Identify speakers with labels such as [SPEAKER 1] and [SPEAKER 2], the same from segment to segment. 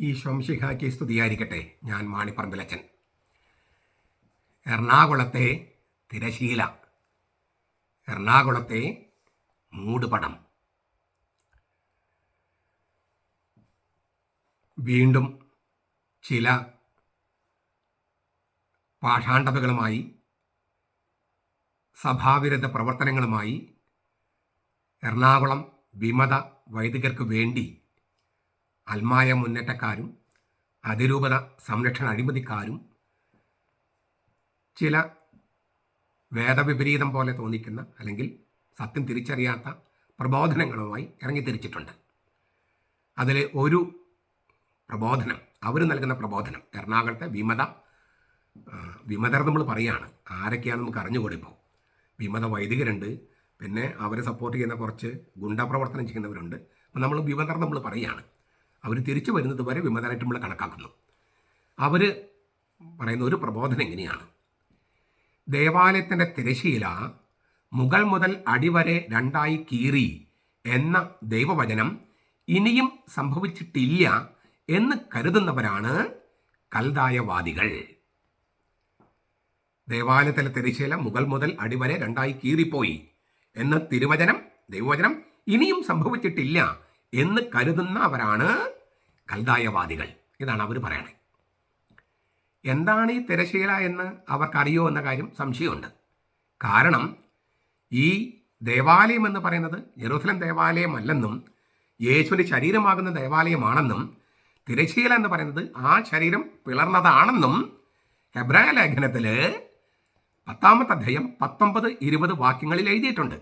[SPEAKER 1] ഈ ശംശിഹാക്കി സ്തുതിയായിരിക്കട്ടെ ഞാൻ മാണിപ്പറമ്പിലച്ചൻ എറണാകുളത്തെ തിരശീല എറണാകുളത്തെ മൂടുപടം. വീണ്ടും ചില പാഷാണ്ഡതകളുമായി സഭാവിരുദ്ധ പ്രവർത്തനങ്ങളുമായി എറണാകുളം വിമത വൈദികർക്ക് വേണ്ടി അൽമായ മുന്നേറ്റക്കാരും അതിരൂപത സംരക്ഷണ അഴിമതിക്കാരും ചില വേദവിപരീതം പോലെ തോന്നിക്കുന്ന അല്ലെങ്കിൽ സത്യം തിരിച്ചറിയാത്ത പ്രബോധനങ്ങളുമായി ഇറങ്ങി തിരിച്ചിട്ടുണ്ട് അതിൽ ഒരു പ്രബോധനം അവർ നൽകുന്ന പ്രബോധനം എറണാകുളത്തെ വിമത വിമതർ നമ്മൾ പറയുകയാണ് ആരൊക്കെയാണ് നമുക്ക് അറിഞ്ഞുകൂടിപ്പോൾ വിമത വൈദികരുണ്ട് പിന്നെ അവരെ സപ്പോർട്ട് ചെയ്യുന്ന കുറച്ച് ഗുണ്ടാപ്രവർത്തനം ചെയ്യുന്നവരുണ്ട്. അപ്പം നമ്മൾ വിമതർ നമ്മൾ പറയുകയാണ് അവർ തിരിച്ചു വരുന്നത് വരെ വിമതരായിട്ട് നമ്മൾ കണക്കാക്കുന്നു. അവർ പറയുന്ന ഒരു പ്രബോധനം എങ്ങനെയാണ്? ദേവാലയത്തിന്റെ തിരശീല മുഗൾ മുതൽ അടിവരെ രണ്ടായി കീറി എന്ന ദൈവവചനം ഇനിയും സംഭവിച്ചിട്ടില്ല എന്ന് കരുതുന്നവരാണ് കൽതായവാദികൾ. ദേവാലയത്തിലെ തിരശീല മുഗൾ മുതൽ അടിവരെ രണ്ടായി കീറിപ്പോയി എന്ന തിരുവചനം ദൈവവചനം ഇനിയും സംഭവിച്ചിട്ടില്ല എന്ന് കരുതുന്നവരാണ് കൽതായവാദികൾ ഇതാണ് അവർ പറയണത് എന്താണ് ഈ തിരശീല എന്ന് അവർക്കറിയോ എന്ന കാര്യം സംശയമുണ്ട്. കാരണം ഈ ദേവാലയം എന്ന് പറയുന്നത് ജെറൂസലം ദേവാലയമല്ലെന്നും യേശുവിന്റെ ശരീരമാകുന്ന ദേവാലയമാണെന്നും തിരശീല എന്ന് പറയുന്നത് ആ ശരീരം പിളർന്നതാണെന്നും ഹെബ്രായ ലേഖനത്തിൽ പത്താമത്തെ അധ്യായം പത്തൊമ്പത് ഇരുപത് വാക്യങ്ങളിൽ എഴുതിയിട്ടുണ്ട്.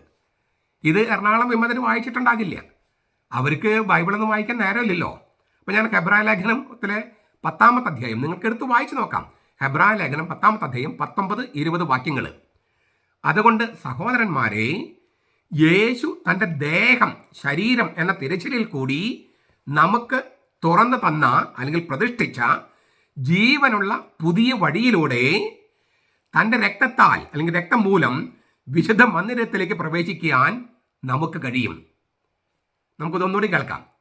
[SPEAKER 1] ഇത് എറണാകുളം വിമതന് വായിച്ചിട്ടുണ്ടാകില്ല. അവർക്ക് ബൈബിളൊന്നും വായിക്കാൻ നേരമില്ലല്ലോ. അപ്പോൾ ഞാൻ ഹെബ്രായ ലേഖനത്തിലെ പത്താമത്തെ അധ്യായം. നിങ്ങൾക്ക് എടുത്ത് വായിച്ചു നോക്കാം. ഹെബ്രായ ലേഖനം പത്താമത്തെ അധ്യായം പത്തൊമ്പത് ഇരുപത് വാക്യങ്ങൾ അതുകൊണ്ട് സഹോദരന്മാരെ യേശു തന്റെ ദേഹം ശരീരം എന്ന തിരച്ചിലിൽ കൂടി നമുക്ക് തുറന്നു തന്ന അല്ലെങ്കിൽ പ്രതിഷ്ഠിച്ച ജീവനുള്ള പുതിയ വഴിയിലൂടെ തന്റെ രക്തത്താൽ അല്ലെങ്കിൽ രക്തം മൂലം വിശുദ്ധ മന്ദിരത്തിലേക്ക് പ്രവേശിക്കാൻ നമുക്ക് കഴിയും. നമുക്കിതൊന്നുകൂടി കേൾക്കാം.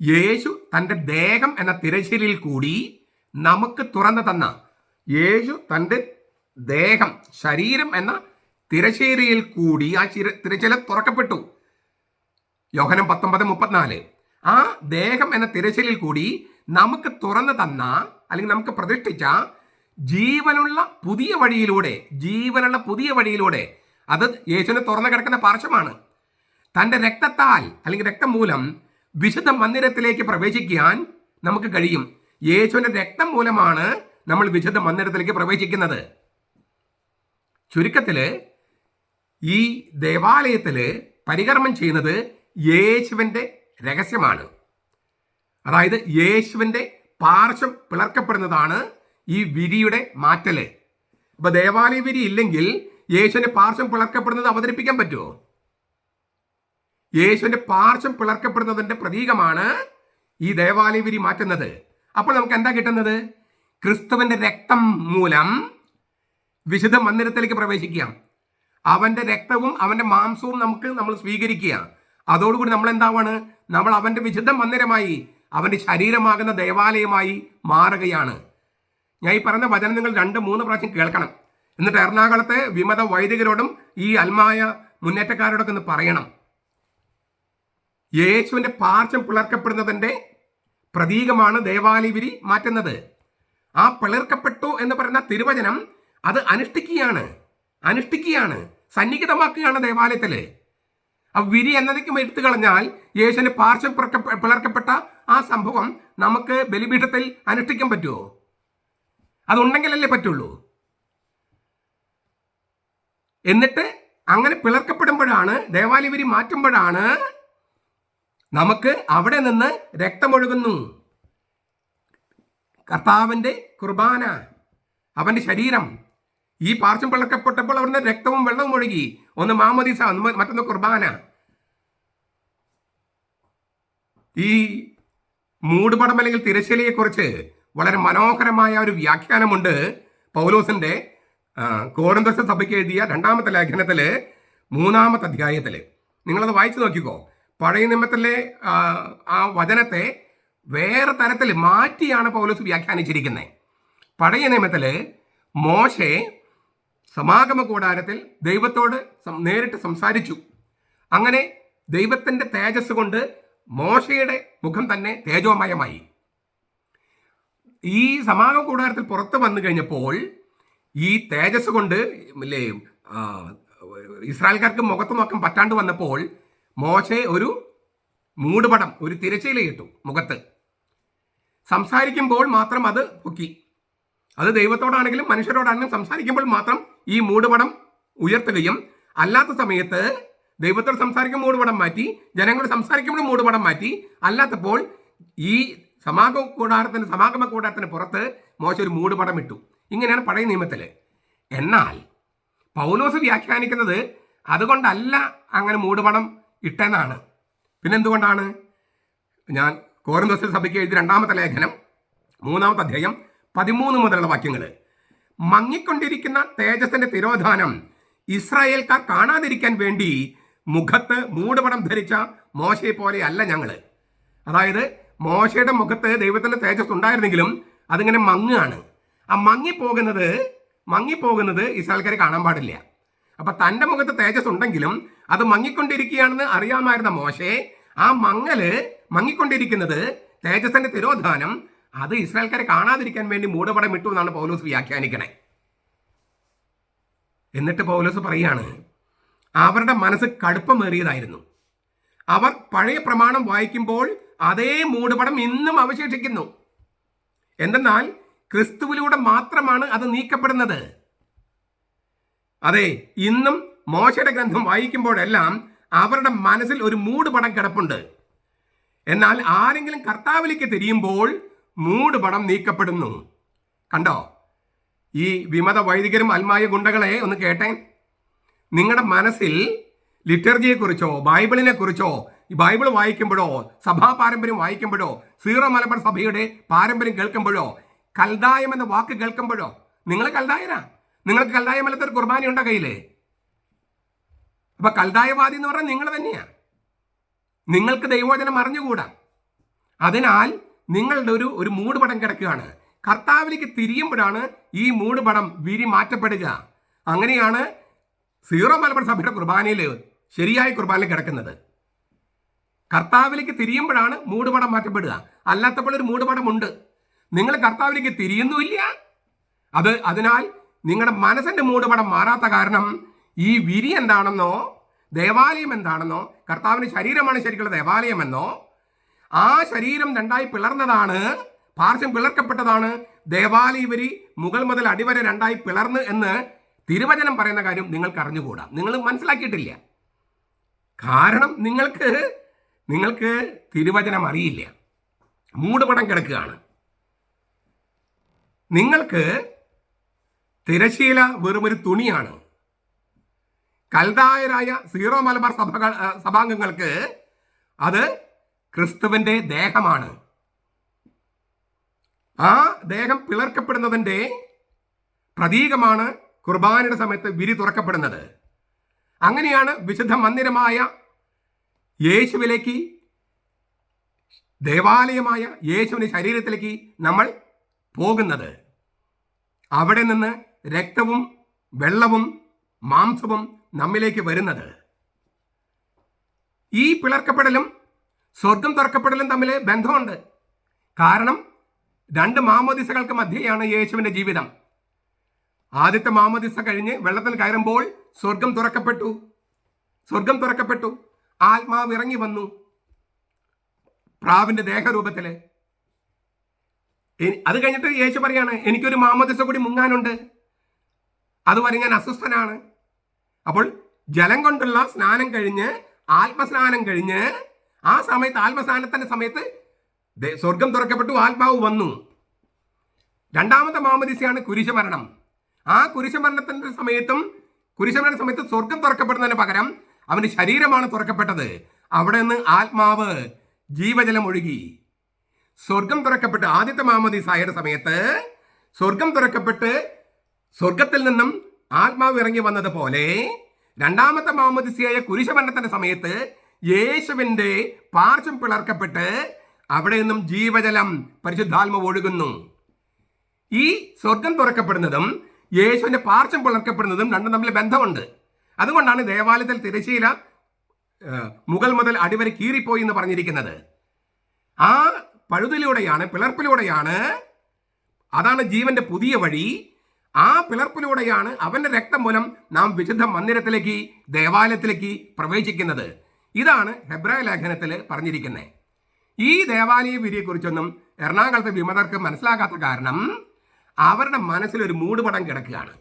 [SPEAKER 1] യേശു തന്റെ ദേഹം എന്ന തിരശ്ശീലിൽ കൂടി നമുക്ക് തുറന്നു തന്ന യേശു തന്റെ ദേഹം ശരീരം എന്ന തിരശ്ശീലയിൽ കൂടി ആ ചിര തിരശ്ശീല തുറക്കപ്പെട്ടു. യോഹനം പത്തൊമ്പത് മുപ്പത്തിനാല്. ആ ദേഹം എന്ന തിരശ്ശീലിൽ കൂടി നമുക്ക് തുറന്നു തന്ന അല്ലെങ്കിൽ നമുക്ക് പ്രതിഷ്ഠിച്ച ജീവനുള്ള പുതിയ വഴിയിലൂടെ ജീവനുള്ള പുതിയ വഴിയിലൂടെ അത് യേശുവിന് തുറന്നു കിടക്കുന്ന പാർശ്വമാണ്. തന്റെ രക്തത്താൽ അല്ലെങ്കിൽ രക്തം മൂലം വിശുദ്ധ മന്ദിരത്തിലേക്ക് പ്രവേശിക്കാൻ നമുക്ക് കഴിയും. യേശുവിന്റെ രക്തം മൂലമാണ് നമ്മൾ വിശുദ്ധ മന്ദിരത്തിലേക്ക് പ്രവേശിക്കുന്നത്. ചുരുക്കത്തിൽ ഈ ദേവാലയത്തിൽ പരികർമ്മം ചെയ്യുന്നത് യേശുവിന്റെ രഹസ്യമാണ്. അതായത് യേശുവിന്റെ പാർശ്വം പിളർക്കപ്പെടുന്നതാണ് ഈ വിരിയുടെ മാറ്റൽ. ഇപ്പൊ ദേവാലയ വിരി ഇല്ലെങ്കിൽ യേശുവിന്റെ പാർശ്വം പിളർക്കപ്പെടുന്നത് അവതരിപ്പിക്കാൻ പറ്റുമോ യേശുവിന്റെ പാർശ്വം പിളർക്കപ്പെടുന്നതിന്റെ പ്രതീകമാണ് ഈ ദേവാലയ വിരി മാറ്റുന്നത്. അപ്പോൾ നമുക്ക് എന്താ കിട്ടുന്നത്? ക്രിസ്തുവിന്റെ രക്തം മൂലം വിശുദ്ധ മന്ദിരത്തിലേക്ക് പ്രവേശിക്കാം അവന്റെ രക്തവും അവന്റെ മാംസവും നമുക്ക് നമ്മൾ സ്വീകരിക്കുക. അതോടുകൂടി നമ്മൾ എന്താവാണ്? നമ്മൾ അവന്റെ വിശുദ്ധ മന്ദിരമായി അവന്റെ ശരീരമാകുന്ന ദേവാലയമായി മാറുകയാണ്. ഞാൻ ഈ പറഞ്ഞ വചനം നിങ്ങൾ രണ്ട് മൂന്ന് പ്രാവശ്യം കേൾക്കണം. എന്നിട്ട് എറണാകുളത്തെ വിമത വൈദികരോടും ഈ അൽമായ മുന്നേറ്റക്കാരോടൊക്കെ ഒന്ന് പറയണം. യേശുവിന്റെ പാർശ്വം പിളർക്കപ്പെടുന്നതിന്റെ പ്രതീകമാണ് ദേവാലിവിരി മാറ്റുന്നത്. ആ പിളർക്കപ്പെട്ടു എന്ന് പറയുന്ന തിരുവചനം അത് അനുഷ്ഠിക്കുകയാണ്. അനുഷ്ഠിക്കുകയാണ്. സന്നിഹിതമാക്കുകയാണ് ദേവാലയത്തിൽ ആ വിരി എന്നതിക്കും എടുത്തു കളഞ്ഞാൽ യേശുവിന്റെ പാർശ്വം പിളർക്ക- പിളർക്കപ്പെട്ട ആ സംഭവം നമുക്ക് ബലിപീഠത്തിൽ അനുഷ്ഠിക്കാൻ പറ്റുമോ? അതുണ്ടെങ്കിലല്ലേ പറ്റുള്ളൂ. എന്നിട്ട് അങ്ങനെ പിളർക്കപ്പെടുമ്പോഴാണ് ദേവാലയവരി മാറ്റുമ്പോഴാണ് നമുക്ക് അവിടെ നിന്ന് രക്തമൊഴുകുന്നു. കർത്താവിന്റെ കുർബാന അവന്റെ ശരീരം. ഈ പാർശ്വം പിളക്കപ്പെട്ടപ്പോൾ അവിടുന്ന് രക്തവും വെള്ളവും ഒഴുകി. ഒന്ന് മാമോദീസ മറ്റൊന്ന് കുർബാന. ഈ മൂടുപടം അല്ലെങ്കിൽ തിരശ്ശീലയെക്കുറിച്ച് വളരെ മനോഹരമായ ഒരു വ്യാഖ്യാനമുണ്ട്. പൗലോസിന്റെ ആ, സഭയ്ക്ക് എഴുതിയ രണ്ടാമത്തെ ലേഖനത്തിൽ മൂന്നാമത്തെ അധ്യായത്തിൽ. നിങ്ങളത് വായിച്ചു നോക്കിക്കോ. പഴയ നിയമത്തിലെ ആ, വചനത്തെ വേറെ തരത്തിൽ മാറ്റിയാണ് പൗലോസ് വ്യാഖ്യാനിച്ചിരിക്കുന്നത് പഴയ നിയമത്തിൽ മോശെ സമാഗമ കൂടാരത്തിൽ ദൈവത്തോട് നേരിട്ട് സംസാരിച്ചു. അങ്ങനെ ദൈവത്തിന്റെ തേജസ് കൊണ്ട് മോശയുടെ മുഖം തന്നെ തേജോമയമായി. ഈ സമാഗമ കൂടാരത്തിൽ പുറത്ത് വന്നു കഴിഞ്ഞപ്പോൾ ഈ തേജസ് കൊണ്ട് ഇസ്രായേൽക്കാർക്ക് മുഖത്ത് നോക്കാൻ പറ്റാണ്ട് വന്നപ്പോൾ മോശെ ഒരു മൂടുപടം ഒരു തിരശ്ശീലയിട്ടു മുഖത്ത്. സംസാരിക്കുമ്പോൾ മാത്രം അത് പൊക്കി. അത് ദൈവത്തോടാണെങ്കിലും മനുഷ്യരോടാണെങ്കിലും സംസാരിക്കുമ്പോൾ മാത്രം ഈ മൂടുപടം ഉയർത്തുകയും അല്ലാത്ത സമയത്ത് ദൈവത്തോട് സംസാരിക്കുമ്പോൾ മൂടുപടം മാറ്റി ജനങ്ങളോട് സംസാരിക്കുമ്പോൾ മൂടുപടം മാറ്റി അല്ലാത്തപ്പോൾ ഈ സമാഗമ കൂടാരത്തിന് സമാഗമ കൂടാരത്തിന് പുറത്ത് മോശ ഒരു മൂടുപടം ഇട്ടു. ഇങ്ങനെയാണ് പഴയ നിയമത്തിൽ എന്നാൽ പൗലോസ് വ്യാഖ്യാനിക്കുന്നത് അതുകൊണ്ടല്ല അങ്ങനെ മൂടുപടം ഇട്ടെന്നാണ് പിന്നെന്തുകൊണ്ടാണ്? ഞാൻ കോരന്തോസിൽ സഭയ്ക്ക് എഴുതി രണ്ടാമത്തെ ലേഖനം മൂന്നാമത്തെ അധ്യായം പതിമൂന്ന് മുതലുള്ള വാക്യങ്ങൾ മങ്ങിക്കൊണ്ടിരിക്കുന്ന തേജസ്സിന്റെ തിരോധാനം ഇസ്രായേൽക്കാർ കാണാതിരിക്കാൻ വേണ്ടി മുഖത്ത് മൂടുപടം ധരിച്ച മോശയെ പോലെയല്ല ഞങ്ങൾ അതായത് മോശയുടെ മുഖത്ത് ദൈവത്തിന്റെ തേജസ് ഉണ്ടായിരുന്നെങ്കിലും അതിങ്ങനെ മങ്ങുകയാണ് ആ മങ്ങിപ്പോകുന്നത് മങ്ങിപ്പോകുന്നത് ഇസ്രായേൽക്കാരെ കാണാൻ പാടില്ല. അപ്പൊ തന്റെ മുഖത്ത് തേജസ് ഉണ്ടെങ്കിലും അത് മങ്ങിക്കൊണ്ടിരിക്കുകയാണെന്ന് അറിയാമായിരുന്ന മോശെ ആ മങ്ങൽ മങ്ങിക്കൊണ്ടിരിക്കുന്നത് തേജസ്സിന്റെ തിരോധാനം. അത് ഇസ്രായേൽക്കാരെ കാണാതിരിക്കാൻ വേണ്ടി മൂടപടം ഇട്ടു എന്നാണ് പൗലോസ് വ്യാഖ്യാനിക്കണേ. എന്നിട്ട് പൗലോസ് പറയാണ് അവരുടെ മനസ്സ് കടുപ്പമേറിയതായിരുന്നു. അവർ പഴയ പ്രമാണം വായിക്കുമ്പോൾ അതേ മൂടുപടം ഇന്നും അവശേഷിക്കുന്നു. എന്തെന്നാൽ ക്രിസ്തുവിലൂടെ മാത്രമാണ് അത് നീക്കപ്പെടുന്നത്. അതെ ഇന്നും മോശയുടെ ഗ്രന്ഥം വായിക്കുമ്പോഴെല്ലാം അവരുടെ മനസ്സിൽ ഒരു മൂടുപടം കിടപ്പുണ്ട്. എന്നാൽ ആരെങ്കിലും കർത്താവിലേക്ക് തിരിയുമ്പോൾ മൂടുപടം നീക്കപ്പെടുന്നു. കണ്ടോ? ഈ വിമത വൈദികരും അൽമായ ഗുണ്ടകളെ ഒന്ന് കേട്ടേ? നിങ്ങളുടെ മനസ്സിൽ ലിറ്റർജിയെക്കുറിച്ചോ ബൈബിളിനെ കുറിച്ചോ ഈ ബൈബിൾ വായിക്കുമ്പോഴോ സഭാ പാരമ്പര്യം വായിക്കുമ്പോഴോ സീറോ മലബാർ സഭയുടെ പാരമ്പര്യം കേൾക്കുമ്പോഴോ കൽദായം എന്ന വാക്ക് കേൾക്കുമ്പോഴോ നിങ്ങൾ കൽദായനാ? നിങ്ങൾക്ക് കൽദായ മലത്തൊരു കുർബാന ഉണ്ടോ കയ്യിൽ. അപ്പൊ കൽതായവാദി എന്ന് പറഞ്ഞാൽ നിങ്ങൾ തന്നെയാണ്. നിങ്ങൾക്ക് ദൈവവചനം അറിഞ്ഞുകൂടാ? അതിനാൽ നിങ്ങളുടെ ഒരു ഒരു മൂടുപടം കിടക്കുകയാണ്. കർത്താവിലേക്ക് തിരിയുമ്പോഴാണ് ഈ മൂടുപടം വിരി മാറ്റപ്പെടുക. അങ്ങനെയാണ് സീറോ മലബാർ സഭയുടെ കുർബാനയിൽ ശരിയായ കുർബാനയിൽ കിടക്കുന്നത്. കർത്താവിലേക്ക് തിരിയുമ്പോഴാണ് മൂടുപടം മാറ്റപ്പെടുക. അല്ലാത്തപ്പോൾ ഒരു മൂടുപടം ഉണ്ട്. നിങ്ങൾ കർത്താവിലേക്ക് തിരിയുന്നുമില്ല. അത് അതിനാൽ നിങ്ങളുടെ മനസ്സിന്റെ മൂടുപടം മാറാത്ത കാരണം ഈ വിരി എന്താണെന്നോ ദേവാലയം എന്താണെന്നോ കർത്താവിന്റെ ശരീരമാണ് ശരിക്കുള്ള ദേവാലയമെന്നോ ആ ശരീരം രണ്ടായി പിളർന്നതാണ് പാർശ്വം പിളർക്കപ്പെട്ടതാണ് ദേവാലയ വരി മുകൾ മുതൽ അടിവരെ രണ്ടായി പിളർന്ന് എന്ന് തിരുവചനം പറയുന്ന കാര്യം നിങ്ങൾക്ക് അറിഞ്ഞുകൂടാ. നിങ്ങൾ മനസ്സിലാക്കിയിട്ടില്ല. കാരണം നിങ്ങൾക്ക് നിങ്ങൾക്ക് തിരുവചനം അറിയില്ല. മൂടുപടം കിടക്കുകയാണ്. നിങ്ങൾക്ക് തിരശീല വെറുമൊരു തുണിയാണ്. കൽതായരായ സീറോ മലബാർ സഭകൾ സഭാംഗങ്ങൾക്ക് അത് ക്രിസ്തുവിന്റെ ദേഹമാണ്. ആ ദേഹം പിളർക്കപ്പെടുന്നതിന്റെ പ്രതീകമാണ് കുർബാനയുടെ സമയത്ത് വിരി തുറക്കപ്പെടുന്നത്. അങ്ങനെയാണ് വിശുദ്ധ മന്ദിരമായ യേശുവിലേക്ക് ദേവാലയമായ യേശുവിന്റെ ശരീരത്തിലേക്ക് നമ്മൾ പോകുന്നത്. അവിടെ നിന്ന് രക്തവും വെള്ളവും മാംസവും നമ്മിലേക്ക് വരുന്നത്. ഈ പിളർക്കപ്പെടലും സ്വർഗം തുറക്കപ്പെടലും തമ്മിൽ ബന്ധമുണ്ട്. കാരണം രണ്ട് മാമോദിസകൾക്ക് മധ്യയാണ് യേശുവിന്റെ ജീവിതം. ആദ്യത്തെ മാമോദിസ കഴിഞ്ഞ് വെള്ളത്തിൽ കയറുമ്പോൾ സ്വർഗം തുറക്കപ്പെട്ടു. സ്വർഗം തുറക്കപ്പെട്ടു. ആത്മാവ് ഇറങ്ങി വന്നു. പ്രാവിന്റെ ദേഹരൂപത്തിൽ. എനി- അത് കഴിഞ്ഞിട്ട് യേശു പറയാണ് എനിക്കൊരു മാമോദിസ കൂടി മുങ്ങാനുണ്ട്. അതുവരെ ഞാൻ അസ്വസ്ഥനാണ്. അപ്പോൾ ജലം കൊണ്ടുള്ള സ്നാനം കഴിഞ്ഞ് ആത്മസ്നാനം കഴിഞ്ഞ് ആ സമയത്ത് ആത്മസ്നാനത്തിന്റെ സമയത്ത് സ്വർഗം തുറക്കപ്പെട്ടു ആത്മാവ് വന്നു. രണ്ടാമത്തെ മാമദിസയാണ് കുരിശമരണം. ആ കുരിശമരണത്തിന്റെ സമയത്തും കുരിശമരണ സമയത്ത് സ്വർഗം തുറക്കപ്പെടുന്നതിന് പകരം അവന്റെ ശരീരമാണ് തുറക്കപ്പെട്ടത്. അവിടെ നിന്ന് ആത്മാവ് ജീവജലം ഒഴുകി. സ്വർഗം തുറക്കപ്പെട്ട് ആദ്യത്തെ മാമദിസായുടെ സമയത്ത് സ്വർഗം തുറക്കപ്പെട്ട് സ്വർഗത്തിൽ നിന്നും ആത്മാവ് ഇറങ്ങി വന്നതുപോലെ രണ്ടാമത്തെ മാമോദിസിയായ കുരിശമരണത്തിന്റെ സമയത്ത് യേശുവിന്റെ പാർശ്വം പിളർക്കപ്പെട്ട് അവിടെ നിന്നും ജീവജലം പരിശുദ്ധാത്മ ഒഴുകുന്നു. ഈ സ്വർഗം തുറക്കപ്പെടുന്നതും യേശുവിന്റെ പാർശ്വം പിളർക്കപ്പെടുന്നതും രണ്ടും തമ്മിൽ ബന്ധമുണ്ട്. അതുകൊണ്ടാണ് ദേവാലയത്തിൽ തിരശീല മുകൾ മുതൽ അടിവരെ കീറിപ്പോയി എന്ന് പറഞ്ഞിരിക്കുന്നത്. ആ പഴുതിലൂടെയാണ് പിളർപ്പിലൂടെയാണ് അതാണ് ജീവന്റെ പുതിയ വഴി. ആ പിളർപ്പിലൂടെയാണ് അവന്റെ രക്തം മൂലം നാം വിശുദ്ധ മന്ദിരത്തിലേക്ക് ദേവാലയത്തിലേക്ക് പ്രവേശിക്കുന്നത്. ഇതാണ് ഹെബ്രായ ലേഖനത്തിൽ പറഞ്ഞിരിക്കുന്നത്. ഈ ദേവാലയ വിധിയെക്കുറിച്ചൊന്നും എറണാകുളത്തെ വിമതർക്ക് മനസ്സിലാകാത്ത കാരണം അവരുടെ മനസ്സിലൊരു മൂടുപടം കിടക്കുകയാണ്.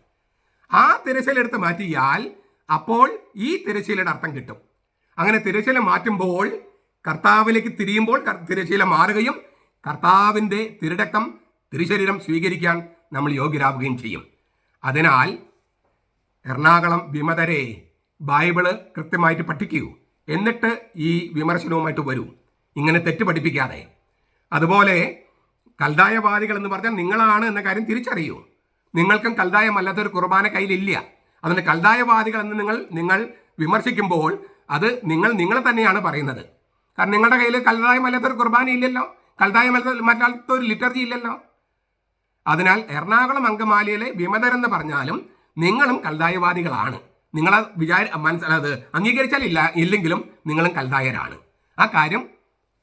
[SPEAKER 1] ആ തിരശ്ശീലെടുത്ത് മാറ്റിയാൽ അപ്പോൾ ഈ തിരശ്ശീലയുടെ അർത്ഥം കിട്ടും. അങ്ങനെ തിരശ്ശീല മാറ്റുമ്പോൾ കർത്താവിലേക്ക് തിരിയുമ്പോൾ തിരശ്ശീല മാറുകയും കർത്താവിന്റെ തിരുടക്കം തിരുശരീരം സ്വീകരിക്കാൻ നമ്മൾ യോഗ്യരാവുകയും ചെയ്യും. അതിനാൽ എറണാകുളം വിമതരെ ബൈബിൾ കൃത്യമായിട്ട് പഠിക്കൂ. എന്നിട്ട് ഈ വിമർശനവുമായിട്ട് വരൂ. ഇങ്ങനെ തെറ്റ് പഠിപ്പിക്കാതെ. അതുപോലെ കൽതായവാദികൾ എന്ന് പറഞ്ഞാൽ നിങ്ങളാണ് എന്ന കാര്യം തിരിച്ചറിയൂ. നിങ്ങൾക്കും കൽതായമല്ലാത്തൊരു കുർബാന കയ്യിലില്ല. അതുകൊണ്ട് കൽതായവാദികൾ എന്ന് നിങ്ങൾ നിങ്ങൾ വിമർശിക്കുമ്പോൾ അത് നിങ്ങൾ നിങ്ങളെ തന്നെയാണ് പറയുന്നത്. കാരണം നിങ്ങളുടെ കയ്യിൽ കൽതായമല്ലാത്തൊരു കുർബാന ഇല്ലല്ലോ. കൽതായമല്ലാത്ത മറ്റാത്തൊരു ലിറ്റർജി ഇല്ലല്ലോ. അതിനാൽ എറണാകുളം അങ്കമാലിയിലെ വിമതരെന്ന് പറഞ്ഞാലും നിങ്ങളും കൽതായവാദികളാണ് നിങ്ങളെ വിചാര മനസ്സിലത് അംഗീകരിച്ചാൽ ഇല്ല ഇല്ലെങ്കിലും നിങ്ങളും കൽതായരാണ് ആ കാര്യം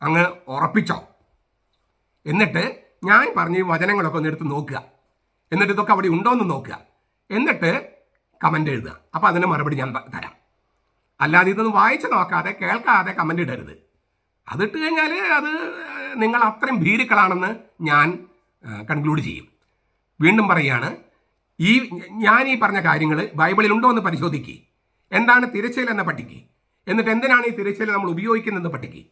[SPEAKER 1] അങ്ങ് ഉറപ്പിച്ചോ. എന്നിട്ട് ഞാൻ പറഞ്ഞ വചനങ്ങളൊക്കെ ഒന്ന് എടുത്ത് നോക്കുക. എന്നിട്ട് ഇതൊക്കെ അവിടെ ഉണ്ടോ എന്ന് നോക്കുക. എന്നിട്ട് കമന്റ് എഴുതുക. അപ്പോൾ അതിന് മറുപടി ഞാൻ തരാം. അല്ലാതെ ഇതൊന്നും വായിച്ച് നോക്കാതെ കേൾക്കാതെ കമന്റ് ഇടരുത്. അതിട്ട് കഴിഞ്ഞാൽ അത് നിങ്ങൾ അത്രയും ഭീരുക്കളാണെന്ന് ഞാൻ കൺക്ലൂഡ് ചെയ്യും. വീണ്ടും പറയുകയാണ് ഈ ഞാൻ ഈ പറഞ്ഞ കാര്യങ്ങൾ ബൈബിളിൽ ഉണ്ടോ എന്ന് പരിശോധിക്കുക എന്താണ് തിരച്ചിൽ എന്ന പട്ടിക്ക് എന്നിട്ട് എന്തിനാണ് ഈ തിരച്ചിൽ നമ്മൾ ഉപയോഗിക്കുന്നതെന്ന് പട്ടിക്ക്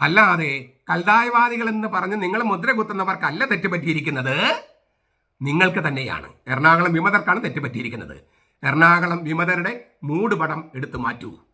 [SPEAKER 1] അല്ലാതെ കൽതായവാദികൾ എന്ന് പറഞ്ഞ് നിങ്ങൾ മുദ്ര കുത്തുന്നവർക്കല്ല തെറ്റുപറ്റിയിരിക്കുന്നത്. നിങ്ങൾക്ക് തന്നെയാണ്. എറണാകുളം വിമതർക്കാണ് തെറ്റുപറ്റിയിരിക്കുന്നത്. എറണാകുളം വിമതരുടെ മൂടുപടം എടുത്തു മാറ്റൂ.